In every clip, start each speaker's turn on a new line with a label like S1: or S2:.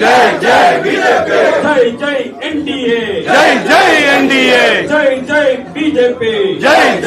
S1: जय जय बीजेपी।
S2: जय जय एनडीए।
S1: जय जय एनडीए।
S2: जय जय बीजेपी।
S1: जय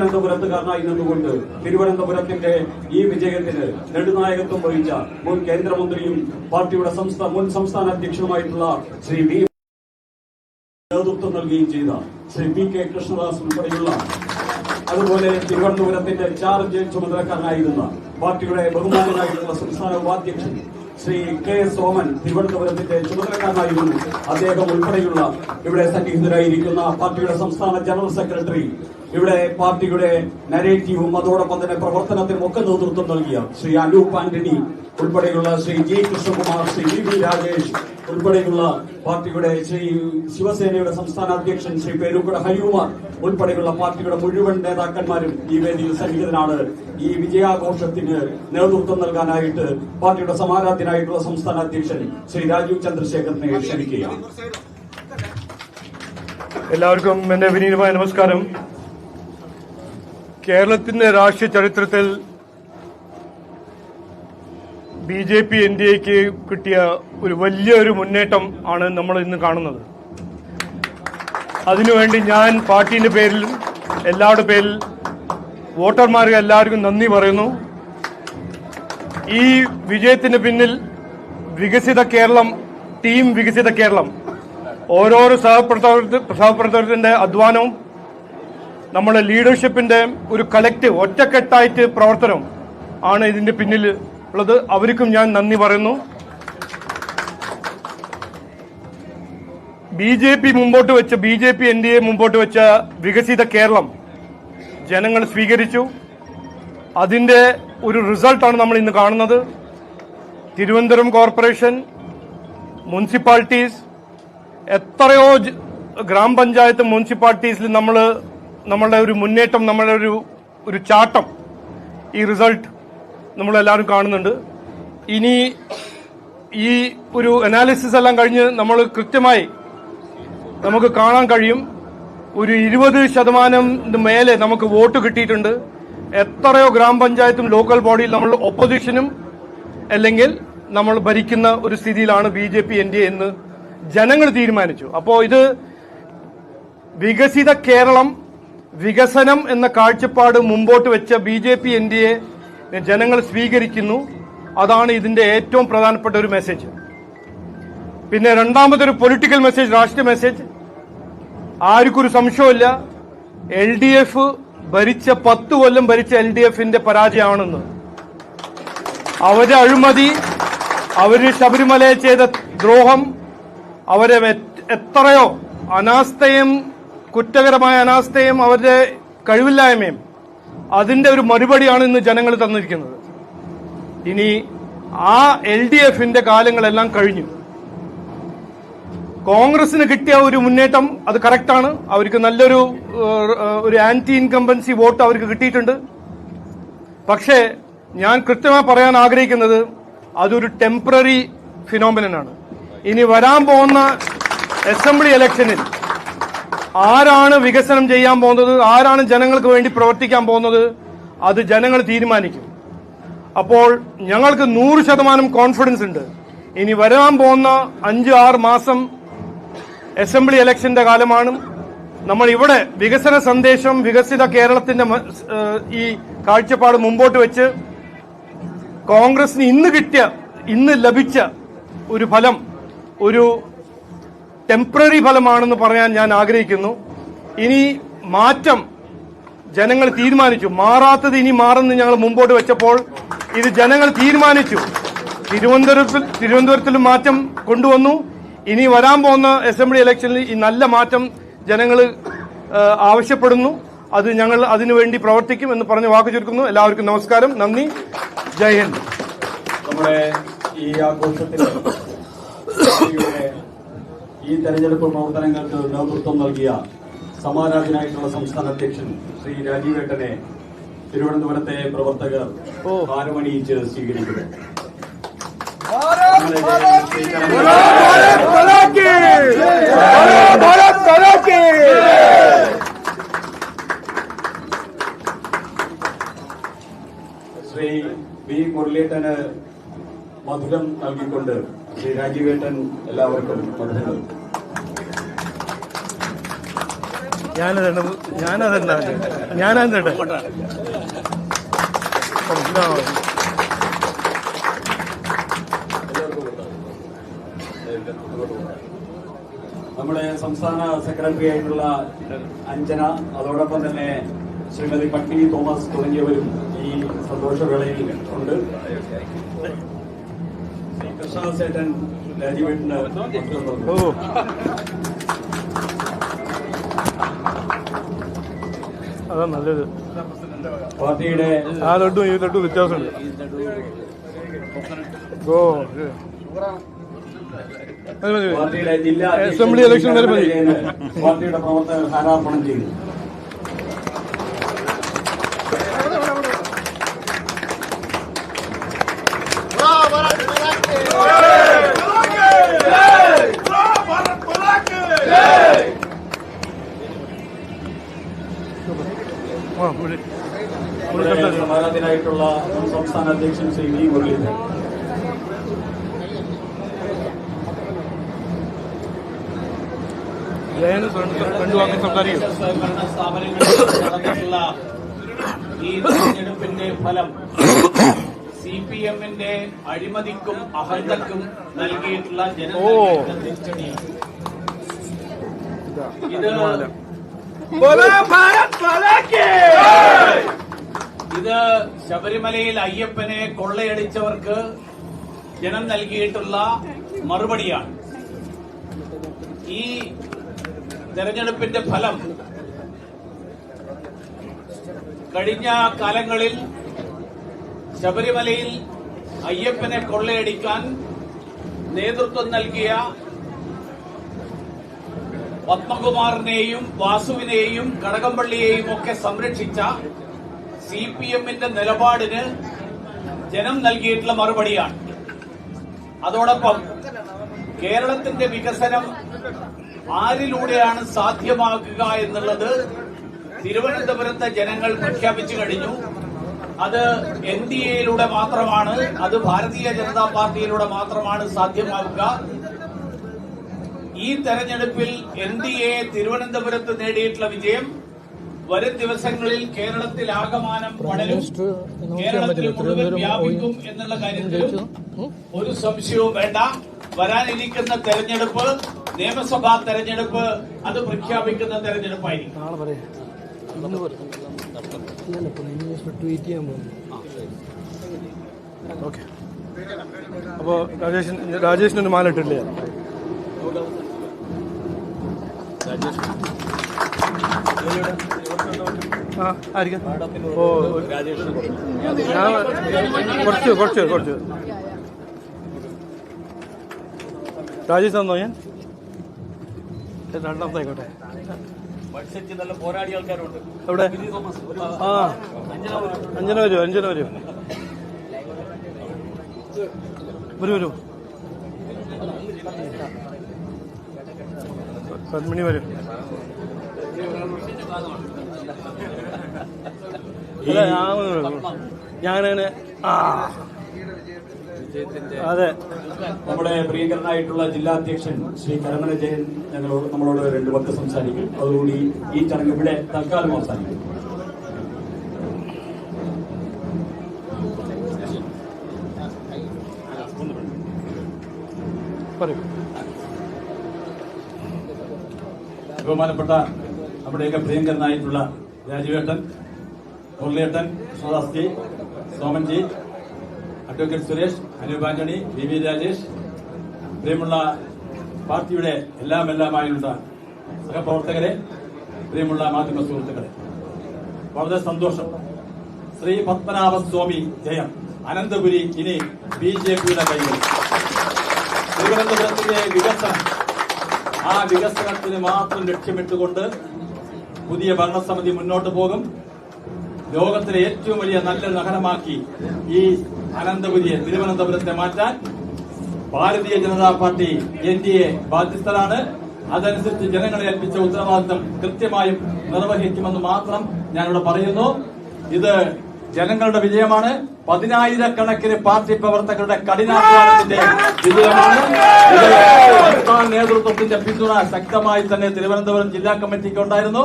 S2: തിരുവനന്തപുരത്തുകാരനായി നിന്നുകൊണ്ട് തിരുവനന്തപുരത്തിന്റെ ഈ വിജയത്തിന് നെടുനായകത്വം വഹിച്ച മുൻ കേന്ദ്രമന്ത്രിയും പാർട്ടിയുടെ മുൻ സംസ്ഥാന അധ്യക്ഷനുമായിട്ടുള്ള ശ്രീ വി നേതൃത്വം നൽകുകയും ചെയ്ത ശ്രീ പി കെ കൃഷ്ണദാസ് ഉൾപ്പെടെയുള്ള അതുപോലെ തിരുവനന്തപുരത്തിന്റെ ചാർജ് ചുമതലക്കാരനായിരുന്ന പാർട്ടിയുടെ ബഹുമാനനായിട്ടുള്ള സംസ്ഥാന ഉപാധ്യക്ഷൻ ശ്രീ കെ സോമൻ തിരുവനന്തപുരത്തിന്റെ ചുമതലക്കാരനായിരുന്നു. അദ്ദേഹം ഉൾപ്പെടെയുള്ള ഇവിടെ സന്നിഹിതരായിരിക്കുന്ന പാർട്ടിയുടെ സംസ്ഥാന ജനറൽ സെക്രട്ടറി ഇവിടെ പാർട്ടിയുടെ നരേറ്റീവും അതോടൊപ്പം തന്നെ പ്രവർത്തനത്തിനും ഒക്കെ നേതൃത്വം നൽകിയ ശ്രീ അനൂപ് ആന്റണി ഉൾപ്പെടെയുള്ള ശ്രീ ജി കൃഷ്ണകുമാർ ശ്രീ വി രാജേഷ് ഉൾപ്പെടെയുള്ള പാർട്ടിയുടെ ശ്രീ ശിവസേനയുടെ സംസ്ഥാന അധ്യക്ഷൻ ശ്രീ പേരൂക്കട ഹരികുമാർ ഉൾപ്പെടെയുള്ള പാർട്ടിയുടെ മുഴുവൻ നേതാക്കന്മാരും ഈ വേദിയിൽ സന്നിഹിതനാണ്. ഈ വിജയാഘോഷത്തിന് നേതൃത്വം നൽകാനായിട്ട് പാർട്ടിയുടെ സമാരാധ്യനായിട്ടുള്ള സംസ്ഥാന അധ്യക്ഷൻ ശ്രീ രാജീവ് ചന്ദ്രശേഖരനെ ക്ഷണിക്കുകയാണ്.
S3: എല്ലാവർക്കും എന്റെ വിനീതമായ നമസ്കാരം. കേരളത്തിന്റെ രാഷ്ട്രീയ ചരിത്രത്തിൽ B J P N D എക്ക് കിട്ടിയ ഒരു വലിയൊരു മുന്നേറ്റം ആണ് നമ്മൾ ഇന്ന് കാണുന്നത്. അതിനുവേണ്ടി ഞാൻ പാർട്ടിന്റെ പേരിൽ എല്ലാവരുടെ പേരിൽ വോട്ടർമാർക്ക് എല്ലാവർക്കും നന്ദി പറയുന്നു. ഈ വിജയത്തിന് പിന്നിൽ വികസിത കേരളം ടീം വികസിത കേരളം ഓരോരോ സഹപ്രവർത്തക സഹപ്രവർത്തകരുടെ അധ്വാനവും നമ്മുടെ ലീഡർഷിപ്പിന്റെ ഒരു കളക്റ്റീവ് ഒറ്റക്കെട്ടായിട്ട് പ്രവർത്തനം ആണ് ഇതിന്റെ പിന്നിൽ ഉള്ളത് അവർക്കും ഞാൻ നന്ദി പറയുന്നു. ബി ജെ പി മുമ്പോട്ട് വെച്ച B J P N D A മുമ്പോട്ട് വെച്ച വികസിത കേരളം ജനങ്ങൾ സ്വീകരിച്ചു. അതിന്റെ ഒരു റിസൾട്ടാണ് നമ്മൾ ഇന്ന് കാണുന്നത്. തിരുവനന്തപുരം കോർപ്പറേഷൻ മുനിസിപ്പാലിറ്റീസ് എത്രയോ ഗ്രാമപഞ്ചായത്ത് മുനിസിപ്പാലിറ്റീസിൽ നമ്മൾ നമ്മളുടെ ഒരു മുന്നേറ്റം നമ്മളുടെ ഒരു ഒരു ചാട്ടം. ഈ റിസൾട്ട് നമ്മളെല്ലാവരും കാണുന്നുണ്ട്. ഇനി ഈ ഒരു അനാലിസിസ് എല്ലാം കഴിഞ്ഞ് നമ്മൾ കൃത്യമായി നമുക്ക് കാണാൻ കഴിയും. ഒരു ഇരുപത് ശതമാനം മേലെ നമുക്ക് വോട്ട് കിട്ടിയിട്ടുണ്ട്. എത്രയോ ഗ്രാമപഞ്ചായത്തും ലോക്കൽ ബോഡിയിൽ നമ്മൾ ഒപ്പോസിഷനും അല്ലെങ്കിൽ നമ്മൾ ഭരിക്കുന്ന ഒരു സ്ഥിതിയിലാണ് B J P N D A എന്ന് ജനങ്ങൾ തീരുമാനിച്ചു. അപ്പോൾ ഇത് വികസിത കേരളം വികസനം എന്ന കാഴ്ചപ്പാട് മുമ്പോട്ട് വെച്ച B J P N D A ജനങ്ങൾ സ്വീകരിക്കുന്നു. അതാണ് ഇതിന്റെ ഏറ്റവും പ്രധാനപ്പെട്ട ഒരു മെസ്സേജ് പിന്നെ രണ്ടാമതൊരു പൊളിറ്റിക്കൽ മെസ്സേജ് രാഷ്ട്രീയ മെസ്സേജ് ആർക്കൊരു സംശയമില്ല എൽ ഡി എഫ് ഭരിച്ച പത്ത് കൊല്ലം ഭരിച്ച എൽ ഡി എഫിന്റെ പരാജയമാണെന്ന്. അവരെ അഴിമതി അവർ ശബരിമലയെ ചെയ്ത ദ്രോഹം അവരെ എത്രയോ അനാസ്ഥയും കുറ്റകരമായ അനാസ്ഥയും അവരുടെ കഴിവില്ലായ്മയും അതിന്റെ ഒരു മറുപടിയാണ് ഇന്ന് ജനങ്ങൾ തന്നിരിക്കുന്നത്. ഇനി ആ എൽ ഡി എഫിന്റെ കാലങ്ങളെല്ലാം കഴിഞ്ഞു. കോൺഗ്രസിന് കിട്ടിയ ഒരു മുന്നേറ്റം അത് കറക്റ്റാണ്. അവർക്ക് നല്ലൊരു ഒരു ആന്റി ഇൻകംബൻസി വോട്ട് അവർക്ക് കിട്ടിയിട്ടുണ്ട്. പക്ഷേ ഞാൻ കൃത്യമായി പറയാൻ ആഗ്രഹിക്കുന്നത് അതൊരു ടെമ്പററി ഫിനോമിനൻ ആണ് ഇനി വരാൻ പോകുന്ന അസംബ്ലി ഇലക്ഷനിൽ ആരാണ് വികസനം ചെയ്യാൻ പോകുന്നത്? ആരാണ് ജനങ്ങൾക്ക് വേണ്ടി പ്രവർത്തിക്കാൻ പോകുന്നത്? അത് ജനങ്ങൾ തീരുമാനിക്കും. അപ്പോൾ ഞങ്ങൾക്ക് നൂറ് ശതമാനം കോൺഫിഡൻസ് ഉണ്ട്. ഇനി വരാൻ പോകുന്ന അഞ്ച് ആറ് മാസം അസംബ്ലി ഇലക്ഷന്റെ കാലമാണ്. നമ്മൾ ഇവിടെ വികസന സന്ദേശം വികസിത കേരളത്തിന്റെ ഈ കാഴ്ചപ്പാട് മുമ്പോട്ട് വെച്ച് കോൺഗ്രസിന് ഇന്ന് കിട്ടിയ ഇന്ന് ലഭിച്ച ഒരു ഫലം ഒരു ടെമ്പററി ഫലമാണെന്ന് പറയാൻ ഞാൻ ആഗ്രഹിക്കുന്നു. ഇനി മാറ്റം ജനങ്ങൾ തീരുമാനിച്ചു. മാറാത്തത് ഇനി മാറുന്നു ഞങ്ങൾ മുമ്പോട്ട് വെച്ചപ്പോൾ ഇത് ജനങ്ങൾ തീരുമാനിച്ചു. തിരുവനന്തപുരത്തിൽ തിരുവനന്തപുരത്തിലും മാറ്റം കൊണ്ടുവന്നു. ഇനി വരാൻ പോകുന്ന അസംബ്ലി ഇലക്ഷനിൽ ഈ നല്ല മാറ്റം ജനങ്ങൾ ആവശ്യപ്പെടുന്നു. അത് ഞങ്ങൾ അതിനുവേണ്ടി പ്രവർത്തിക്കും എന്ന് പറഞ്ഞ് വാക്ക് ചുരുക്കുന്നു. എല്ലാവർക്കും നമസ്കാരം. നന്ദി. ജയ് ഹിന്ദ്.
S2: നമ്മുടെ ഈ ആഘോഷത്തിൽ ഈ തെരഞ്ഞെടുപ്പ് പ്രവർത്തനങ്ങൾക്ക് നേതൃത്വം നൽകിയ സമാരാധനായിട്ടുള്ള സംസ്ഥാന അധ്യക്ഷൻ ശ്രീ രാജീവേട്ടനെ തിരുവനന്തപുരത്തെ പ്രവർത്തകർ ആരുമണിയിച്ച് സ്വീകരിക്കുന്നു. ശ്രീ വി മുരളീട്ടന് മധുരം നൽകിക്കൊണ്ട് ശ്രീ രാജീവേട്ടൻ എല്ലാവർക്കും മധുരം നമ്മുടെ സംസ്ഥാന സെക്രട്ടറി ആയിട്ടുള്ള അഞ്ജന അതോടൊപ്പം തന്നെ ശ്രീമതി പട്ടിണി തോമസ് തുടങ്ങിയവരും ഈ സന്തോഷവേളയിൽ ഉണ്ട്. ശ്രീ കൃഷ്ണസേട്ടൻ രാജീവേട്ടന്
S3: അതാ നല്ലത്.
S2: പാർട്ടിയുടെ
S3: ആ ലഡു ഈ ലഡു വ്യത്യാസമുണ്ട്. ഓ അസംബ്ലി ഇലക്ഷൻ വരെ മതി.
S2: പാർട്ടിയുടെ പ്രവർത്തകർ ഹാരാർപ്പണം ചെയ്യുന്നു
S3: ആ, വിളി.
S2: സമാധാനായിട്ടുള്ള മുൻ സംസ്ഥാന അധ്യക്ഷൻ ശ്രീ വി മുരളീധരൻ.
S4: സ്വയംഭരണ സ്ഥാപനങ്ങളിൽ നടന്നിട്ടുള്ള ഈ തെരഞ്ഞെടുപ്പിന്റെ ഫലം സി പി എമ്മിന്റെ അഴിമതിക്കും അഹന്തക്കും നൽകിയിട്ടുള്ള. ജനങ്ങളുടെ തിരിച്ചടിയാണ് ഇത് ഇത് ശബരിമലയിൽ അയ്യപ്പനെ കൊള്ളയടിച്ചവർക്ക് ജനം നൽകിയിട്ടുള്ള മറുപടിയാണ്. ഈ തെരഞ്ഞെടുപ്പിന്റെ ഫലം കഴിഞ്ഞ കാലങ്ങളിൽ ശബരിമലയിൽ അയ്യപ്പനെ കൊള്ളയടിക്കാൻ നേതൃത്വം നൽകിയ പത്മകുമാറിനെയും വാസുവിനെയും കടകംപള്ളിയെയും ഒക്കെ സംരക്ഷിച്ച സി പി എമ്മിന്റെ നിലപാടിന് ജനം നൽകിയിട്ടുള്ള മറുപടിയാണ്. അതോടൊപ്പം കേരളത്തിന്റെ വികസനം ആരിലൂടെയാണ് സാധ്യമാക്കുക എന്നുള്ളത് തിരുവനന്തപുരത്തെ ജനങ്ങൾ പ്രഖ്യാപിച്ചു കഴിഞ്ഞു. അത് എൻ ഡി എയിലൂടെ മാത്രമാണ് അത് ഭാരതീയ ജനതാ പാർട്ടിയിലൂടെ മാത്രമാണ് സാധ്യമാവുക ഈ തെരഞ്ഞെടുപ്പിൽ എൻ ഡി എ തിരുവനന്തപുരത്ത് നേടിയിട്ടുള്ള വിജയം വരും ദിവസങ്ങളിൽ കേരളത്തിൽ ആകമാനം പടരും. കേരളത്തിൽ മുഴുവൻ വ്യാപിക്കും എന്നുള്ള കാര്യത്തിൽ ഒരു സംശയവും വേണ്ട. വരാനിരിക്കുന്ന തെരഞ്ഞെടുപ്പ് നിയമസഭാ തെരഞ്ഞെടുപ്പ് അത് പ്രഖ്യാപിക്കുന്ന തെരഞ്ഞെടുപ്പായിരിക്കും.
S3: അപ്പോ രാജേഷൻ രാജേഷിനൊരു മാല ഇട്ടില്ലേ ആ കുറച്ച് കുറച്ച് കുറച്ച്. രാജേഷ് തന്നോ ഞാൻ? രണ്ടാമത്തെ ആയിക്കോട്ടെ എവിടെ? ആ അഞ്ചന വരൂ അഞ്ചന വരൂ. വരൂ വരൂ. പത്മിണി ഞാനങ്ങനെ ആ. അതെ.
S2: നമ്മുടെ പ്രിയങ്കരനായിട്ടുള്ള ജില്ലാ അധ്യക്ഷൻ ശ്രീ കരമന ജയൻ ഞങ്ങളോട് നമ്മളോട് രണ്ട് വാക്ക് സംസാരിക്കും. അതോടുകൂടി ഈ ചടങ്ങ് ഇവിടെ തൽക്കാലം അവസാനിക്കും. ബഹുമാനപ്പെട്ട നമ്മുടെയൊക്കെ പ്രിയങ്കരനായിട്ടുള്ള രാജുവേട്ടൻ മുരളിയേട്ടൻ Sudasji Somanji advocate Suresh Anoop Antony V V Rajesh പ്രിയമുള്ള പാർട്ടിയുടെ എല്ലാം എല്ലാമായുള്ള സഹപ്രവർത്തകരെ പ്രിയമുള്ള മാധ്യമ സുഹൃത്തുക്കളെ വളരെ സന്തോഷം. ശ്രീ പത്മനാഭസ്വാമി ജയം. അനന്തപുരി ഇനി ബി ജെ പിയുടെ കൈകൾ തിരുവനന്തപുരത്തിന്റെ വികസനം. ആ വികസനത്തിന് മാത്രം ലക്ഷ്യമിട്ടുകൊണ്ട് പുതിയ ഭരണസമിതി മുന്നോട്ട് പോകും. ലോകത്തിലെ ഏറ്റവും വലിയ നല്ല നഗരമാക്കി ഈ അനന്തപുരിയെ തിരുവനന്തപുരത്തെ മാറ്റാൻ Bharatiya Janata Party N D A ബാധ്യസ്ഥരാണ്. അതനുസരിച്ച് ജനങ്ങളെ ഏൽപ്പിച്ച ഉത്തരവാദിത്തം കൃത്യമായും നിർവഹിക്കുമെന്ന് മാത്രം ഞാനിവിടെ പറയുന്നു. ഇത് ജനങ്ങളുടെ വിജയമാണ്. പതിനായിരക്കണക്കിന് പാർട്ടി പ്രവർത്തകരുടെ കഠിനാധ്വാനത്തിന്റെ വിജയമാണ്. സംസ്ഥാന നേതൃത്വത്തിന്റെ പിന്തുണ ശക്തമായി തന്നെ തിരുവനന്തപുരം ജില്ലാ കമ്മിറ്റിക്ക് ഉണ്ടായിരുന്നു.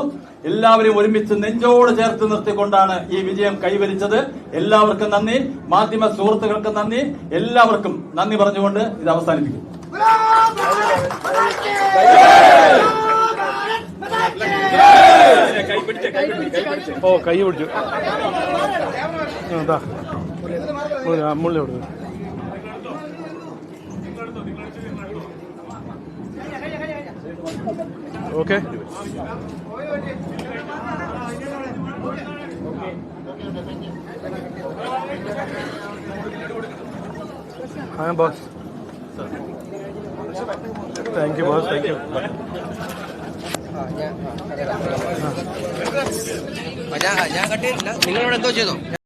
S2: എല്ലാവരും ഒരുമിച്ച് നെഞ്ചോട് ചേർത്ത് നിർത്തിക്കൊണ്ടാണ് ഈ വിജയം കൈവരിച്ചത്. എല്ലാവർക്കും നന്ദി. മാധ്യമ സുഹൃത്തുക്കൾക്ക് നന്ദി. എല്ലാവർക്കും നന്ദി പറഞ്ഞുകൊണ്ട് ഇത് അവസാനിപ്പിക്കും.
S3: ഓ കൈ പിടിച്ചു. അതാ മുള്ളി അവിടെ ഓക്കെ ഹാ boss thank you boss thank you
S5: ഞാൻ ഞാൻ കട്ടിയില്ല നിങ്ങളോട് എന്തോ ചെയ്തോ?